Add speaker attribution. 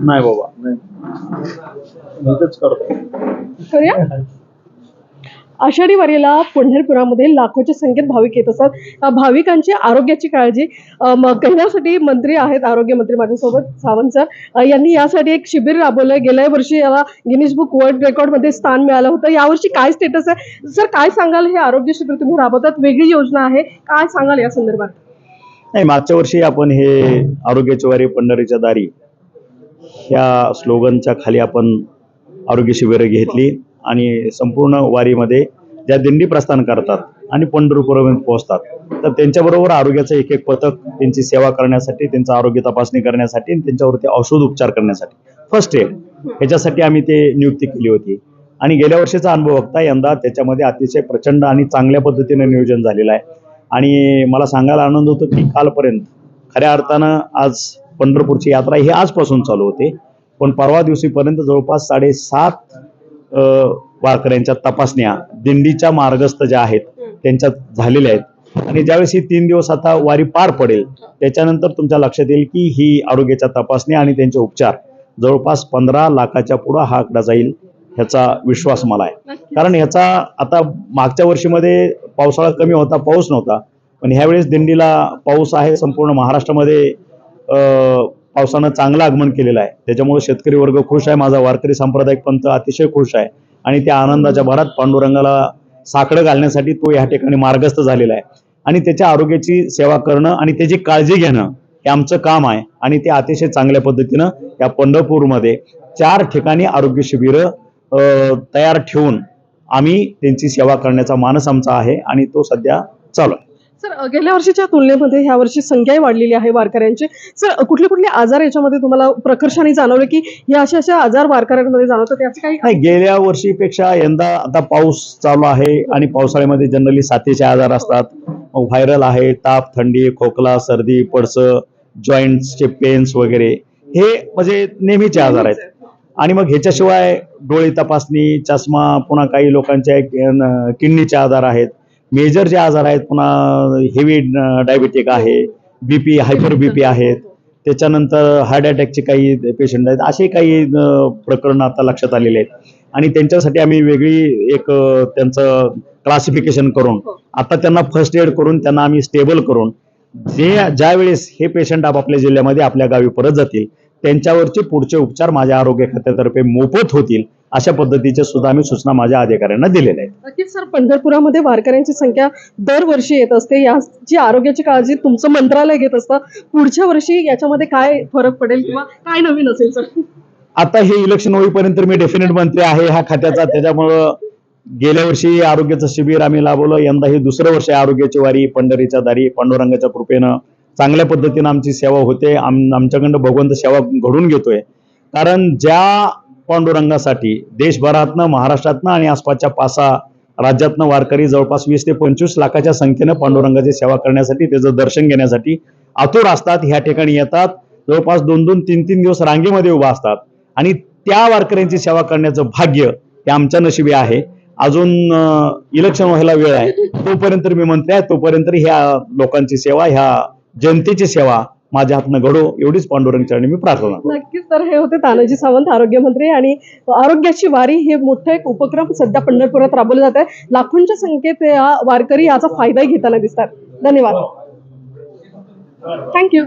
Speaker 1: नाही बाबा करतो.
Speaker 2: करूया? आषाढी वारीला पंढरपुरामध्ये लाखोच्या संख्येत भाविक येत असतात. अ, भाविकांची आरोग्याची काळजी. अ, म- घेण्यासाठी मंत्री आहेत आरोग्यमंत्री माझ्यासोबत सावंत सर. अ, यांनी यासाठी एक शिबिर राबवलं. गेल्या वर्षी याला गिनीज बुक वर्ल्ड रेकॉर्डमध्ये स्थान मिळालं होतं. यावर्षी काय स्टेटस आहे? सर काय सांगाल? हे आरोग्य शिबिर तुम्ही राबवतात. वेगळी योजना आहे. काय सांगाल या संदर्भात?
Speaker 1: नाही मागच्या वर्षी आपण हे आरोग्याची वारी पंढरीच्या दारी ह्या स्लोगनच्या खाली आपण आरोग्य शिबिरं घेतली आणि संपूर्ण वारीमध्ये ज्या दिंडी प्रस्थान करतात आणि पंढरपूरपर्यंत पोहोचतात तर त्यांच्याबरोबर आरोग्याचं एक एक पथक त्यांची सेवा करण्यासाठी त्यांचं आरोग्य तपासणी करण्यासाठी आणि त्यांच्यावरती औषध उपचार करण्यासाठी. फर्स्ट एड ह्याच्यासाठी आम्ही ते नियुक्ती केली होती. आणि गेल्या वर्षीचा अनुभव बघता यंदा त्याच्यामध्ये अतिशय प्रचंड आणि चांगल्या पद्धतीने नियोजन झालेलं आहे. आणि मला सांगायला आनंद होतो की कालपर्यंत खऱ्या अर्थानं आज पंढरपूरची यात्रा ही आजपासून चालू होते. पण परवा दिवशीपर्यंत जवळपास साडेसात वारकऱ्यांच्या तपासण्या दिंडीच्या मार्गस्थ ज्या आहेत त्यांच्यात झालेल्या आहेत. आणि ज्यावेळेस ही तीन दिवस आता वारी पार पडेल त्याच्यानंतर तुमच्या लक्षात येईल की ही आरोग्याच्या तपासण्या आणि त्यांचे उपचार जवळपास पंधरा लाखाच्या पुढं हा आकडा जाईल ह्याचा विश्वास मला आहे. कारण ह्याचा आता मागच्या वर्षीमध्ये पावसाळा कमी होता पाऊस नव्हता. पण ह्यावेळेस दिंडीला पाऊस आहे संपूर्ण महाराष्ट्रामध्ये पावसानं चांगलं आगमन केलेलं आहे. त्याच्यामुळे शेतकरी वर्ग खुश आहे. माझा वारकरी सांप्रदायिक पंथ अतिशय खुश आहे. आणि त्या आनंदाच्या भरात पांडुरंगाला साकडं घालण्यासाठी तो या ठिकाणी मार्गस्थ झालेला आहे. आणि त्याच्या आरोग्याची सेवा करणं आणि त्याची काळजी घेणं हे आमचं काम आहे. आणि ते अतिशय चांगल्या पद्धतीनं या पंढरपूरमध्ये चार ठिकाणी आरोग्य शिबिरं तयार ठेवून आम्ही त्यांची सेवा करण्याचा मानस आमचा आहे. आणि तो सध्या चालू आहे.
Speaker 2: सर गेल्या वर्षीच्या तुलनेमध्ये ह्या वर्षी संख्याही वाढलेली आहे वारकऱ्यांची. सर कुठले कुठले आजार याच्यामध्ये तुम्हाला प्रकर्षाने जाणवले की या अशा अशा आजार वारकऱ्यांमध्ये जाणवतात त्याचे काही
Speaker 1: नाही गेल्या वर्षीपेक्षा यंदा आता पाऊस चालू आहे आणि पावसाळ्यामध्ये जनरली साथीचे आजार असतात. मग व्हायरल आहे ताप थंडी खोकला सर्दी पडसं जॉईंट्सचे पेन्स वगैरे. हे म्हणजे नेहमीचे आजार आहेत. आणि मग ह्याच्याशिवाय डोळे तपासणी चष्मा पुन्हा काही लोकांचे किडनीचे आजार आहेत. मेजर जे आजार आहेत पुन्हा हेवी डायबेटिक आहे बीपी हायपर बीपी आहेत. त्याच्यानंतर हार्ट अटॅकचे काही पेशंट आहेत. असे काही प्रकरण आता लक्षात आलेले आहेत. आणि त्यांच्यासाठी आम्ही वेगळी एक त्यांचं क्लासिफिकेशन करून आता त्यांना फर्स्ट एड करून त्यांना आम्ही स्टेबल करून जे ज्या वेळेस हे पेशंट आपापल्या जिल्ह्यामध्ये आपल्या गावी परत जातील त्यांच्यावरचे पुढचे उपचार माझ्या आरोग्य खात्यातर्फे मोफत होतील. अशा पद्धतीच्या सुद्धा आम्ही सूचना माझ्या अधिकाऱ्यांना दिलेल्या आहेत.
Speaker 2: नक्कीच सर. पंढरपुरामध्ये वारकऱ्यांची संख्या दरवर्षी येत असते. याची आरोग्याची काळजी तुमचं मंत्रालय घेत असतं पुढच्या वर्षी याच्यामध्ये काय फरक पडेल किंवा काय नवीन असेल सर?
Speaker 1: आता हे इलेक्शन होईपर्यंत मी डेफिनेट मंत्री आहे. ह्या खात्याचा त्याच्यामुळं गेल्या वर्षी आरोग्याचं शिबिर आम्ही लाभवलं. यंदा हे दुसरं वर्ष आहे आरोग्याची वारी पंढरीच्या दारी पांडुरंगाच्या कृपेनं चांगल्या पद्धतीनं आमची सेवा होते. आम आमच्याकडनं भगवंत सेवा घडून घेतोय. कारण ज्या पांडुरंगासाठी देशभरातनं महाराष्ट्रातनं आणि आसपासच्या पासा राज्यातनं वारकरी जवळपास वीस ते पंचवीस लाखाच्या संख्येनं पांडुरंगाची सेवा करण्यासाठी त्याचं दर्शन घेण्यासाठी आतुर असतात. ह्या ठिकाणी येतात. जवळपास दोन दोन तीन तीन दिवस रांगेमध्ये उभा असतात. आणि त्या वारकऱ्यांची सेवा करण्याचं भाग्य हे आमच्या नशिबी आहे. अजून इलेक्शन व्हायला वेळ आहे. तोपर्यंत मी मंत्री आहे. तोपर्यंत ह्या लोकांची सेवा ह्या जनतेची सेवा माझ्या हातनं घडो एवढीच पांडुरंगच्या मी प्रार्थना
Speaker 2: नक्कीच तर हे होते तानाजी सावंत आरोग्यमंत्री आणि आरोग्याची वारी हे मोठं एक उपक्रम सध्या पंढरपुरात राबवलं जात आहे लाखोंच्या संख्येत या वारकरी याचा फायदाही घेताना दिसतात. धन्यवाद. थँक्यू